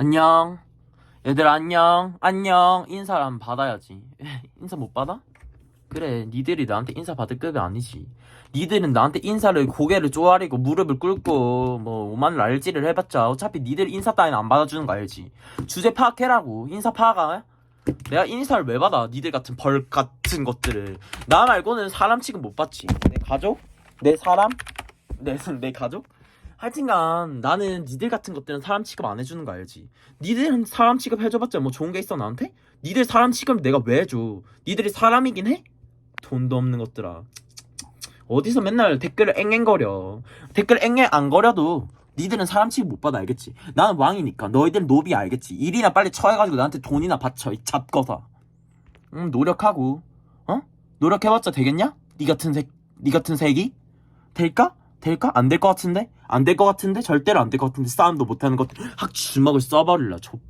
안녕. 얘들 안녕. 안녕. 인사를 한번 받아야지. 인사 못 받아? 그래, 니들이 나한테 인사 받을 급이 아니지. 니들은 나한테 인사를 고개를 쪼아리고 무릎을 꿇고 뭐 오만 알지를 해봤자 어차피 니들 인사 따위는 안 받아주는 거 알지. 주제 파악해라고. 인사 파악하. 내가 인사를 왜 받아? 니들 같은 벌 같은 것들을. 나 말고는 사람 취급 못 받지. 내 가족? 내 사람? 내, 내 가족? 하여튼간 나는 니들 같은 것들은 사람 취급 안 해주는 거 알지? 니들은 사람 취급 해줘봤자 뭐 좋은 게 있어 나한테? 니들 사람 취급 내가 왜 해줘? 니들이 사람이긴 해? 돈도 없는 것들아 어디서 맨날 댓글을 앵앵거려 댓글 앵앵 안 거려도 니들은 사람 취급 못 받아 알겠지? 나는 왕이니까 너희들은 노비 알겠지? 일이나 빨리 처해가지고 나한테 돈이나 이 잡거사 음 노력하고 어? 노력해봤자 되겠냐? 니 같은 새, 니 같은 새끼? 될까? 될까? 안 될 것 같은데? 안 될 것 같은데? 절대로 안 될 것 같은데 싸움도 못하는 것들 확 주먹을 써버릴라 족